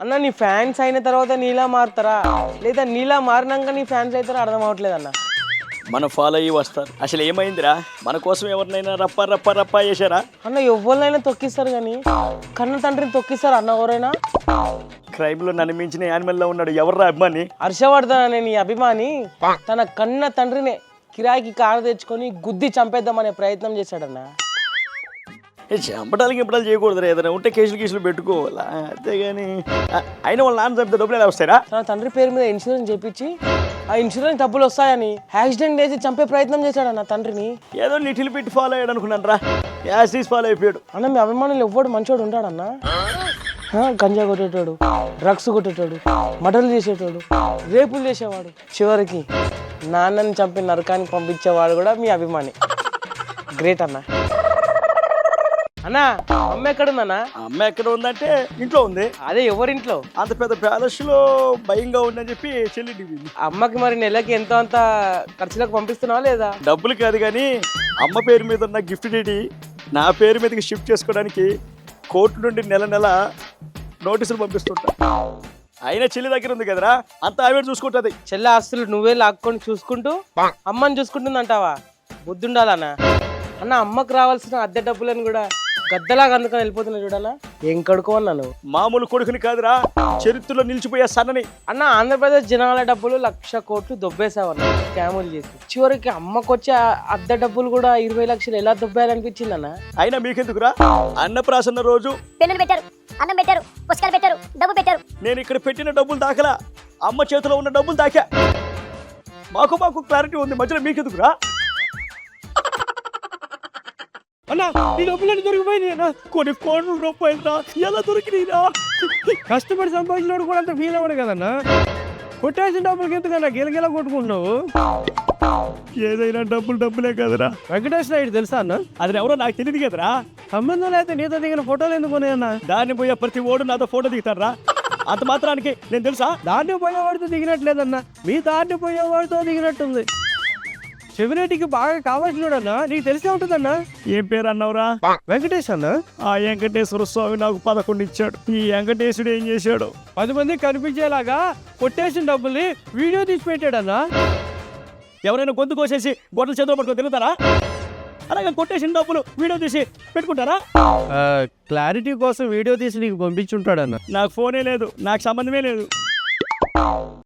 అన్న నీ ఫ్యాన్స్ అయిన తర్వాత నీలా మారుతారా? లేదా నీలా మారినాక నీ ఫ్యాన్స్ అవుతారా అర్థం అవ్వట్లేదు అన్న. మన ఫాలో అయ్యి వస్తారు. అసలు ఏమైందిరా? మన కోసం ఎవరినైనా రప్ప రప్ప రప్ప చేశారా? అన్న ఎవరినైనా తొక్కిస్తారు కానీ కన్న తండ్రిని తొక్కిస్తారు అన్న ఎవరైనా? క్రైమ్లో నన్ను మించిన యానిమల్లో ఉన్నాడు ఎవర్రా అభిమాని? హర్షవర్ధన్ అనే నీ అభిమాని తన కన్న తండ్రినే కిరాయికి కారు తెచ్చుకొని గుద్ది చంపేద్దామనే ప్రయత్నం చేశాడన్న. ఏ చంపడాలకి ఇంపడాలు చేయకూడదురా ఏదైనా ఉంటే కేసులు కేసులు పెట్టుకోవాలా? అంతేగాని ఆ, అయినా వాళ్ళ నాన్న చంపితే డబ్బులు ఎలా వస్తారా తన తండ్రి పేరు మీద ఇన్సూరెన్స్ చేపించి ఆ ఇన్సూరెన్స్ డబ్బులు వస్తాయని యాక్సిడెంట్ చేసి చంపే ప్రయత్నం చేశాడన్న తండ్రిని? ఏదో నిటిల్ పెట్టి ఫాలో అయ్యాడు అనుకున్నాను రా యాసిస్ ఫాలో అయిపోయాడు. అన్న మీ అభిమానులు ఎవ్వడు మంచోడు ఉంటాడన్న గంజా కొట్టేటోడు డ్రగ్స్ కొట్టేటోడు మటర్లు చేసేటోడు రేపులు చేసేవాడు. చివరికి నాన్నని చంపి నరకానికి పంపించేవాడు కూడా మీ అభిమాని. గ్రేట్ అన్న. అన్న అమ్మ ఎక్కడుందన్నా? ఆ అమ్మ ఎక్కడ ఉందంటే ఇంట్లో ఉంది. అదే ఎవరింట్లో? అంత పెద్ద ప్యాలెస్లో భయంగా ఉందని చెప్పి చెల్లి అమ్మకి మరి నెలకి ఎంతో అంత ఖర్చులకు పంపిస్తున్నావా లేదా? డబ్బులు కాదు కానీ అమ్మ పేరు మీద ఉన్న గిఫ్ట్ డీటీ నా పేరు మీదకి షిఫ్ట్ చేసుకోవడానికి కోర్టు నుండి నెల నెల నోటీసులు పంపిస్తుంటా. అయినా చెల్లి దగ్గర ఉంది కదరా అంత ఆవిడ చూసుకుంటుంది. చెల్లె ఆస్తులు నువ్వే లాక్కొని చూసుకుంటూ అమ్మని చూసుకుంటుందంటావా? బుద్ధుండాలన్నా. అన్న అమ్మకు రావాల్సిన అద్దె డబ్బులను కూడా గద్దలాగా అందుకని వెళ్ళిపోతున్నా చూడన్నా ఏం కడుకో అన్నాను మామూలు కొడుకుని కాదురా చరిత్రలో నిలిచిపోయే సన్నని. అన్న ఆంధ్రప్రదేశ్ జనాల డబ్బులు లక్ష కోట్లు దొబ్బేసావన్న స్కాములు చేసి. చివరికి అమ్మకు వచ్చే ఆ అద్దె డబ్బులు కూడా ఇరవై లక్షలు ఎలా దొబ్బేయాలనిపించింది అన్న అయినా మీకెందుకురా? అన్నప్రాసన్న రోజు పెన్నులు పెట్టారు అన్నం పెట్టారు పుస్తకాలు పెట్టారు డబ్బు పెట్టారు. నేను ఇక్కడ పెట్టిన డబ్బులు దాకలా. అమ్మ చేతిలో ఉన్న డబ్బులు దాకా. మాకు మాకు క్లారిటీ ఉంది మధ్యలో మీకెందుకురా? అన్నా ఈ డబ్బులన్నీ దొరికిపోయింది అన్న. కొన్ని కోట్ల రూపాయలు ఎలా దొరికినాయిరా? కష్టపడి సంపాదించినోడు కూడా అంత ఫీల్ అవ్వడు కదన్నా. కొట్టేసిన డబ్బులకి ఎందుకన్నా గిలగిల కొట్టుకుంటున్నావు? ఏదైనా డబ్బులు డబ్బులే కదరా. వెంకటేష్ నాయుడు తెలుసా అన్న? అది ఎవరో నాకు తెలియదు కదరా. సంబంధం లేకపోతే నీతో దిగిన ఫోటోలు ఎందుకు అన్న దాన్ని పోయే ప్రతి ఓడు నాతో ఫోటో దిగుతారా అంత మాత్రానికి నేను తెలుసా? దాన్ని పోయేవాడితో దిగినట్లేదన్నా. మీ దాన్ని పోయేవాడితో దిగినట్టుంది. చెవినేటికి బాగా కావాల్సినోడన్నా నీకు తెలిసే ఉంటుందన్నా? ఏం పేరు అన్నవరా వెంకటేష్ అన్న ఆ వెంకటేశ్వర స్వామి నాకు పదకొండు ఇచ్చాడు ఈ వెంకటేశుడు ఏం చేశాడు? పది మంది కనిపించేలాగా కొట్టేసిన డబ్బుల్ని వీడియో తీసి పెట్టాడన్నా? ఎవరైనా గొంతు కోసేసి గొడ్డల చేతిలో పట్టుకొని తిరుగుతారా? అలాగే కొట్టేసిన డబ్బులు వీడియో తీసి పెట్టుకుంటారా? క్లారిటీ కోసం వీడియో తీసి నీకు పంపించుంటాడన్నా. నాకు ఫోనే లేదు నాకు సంబంధమే లేదు.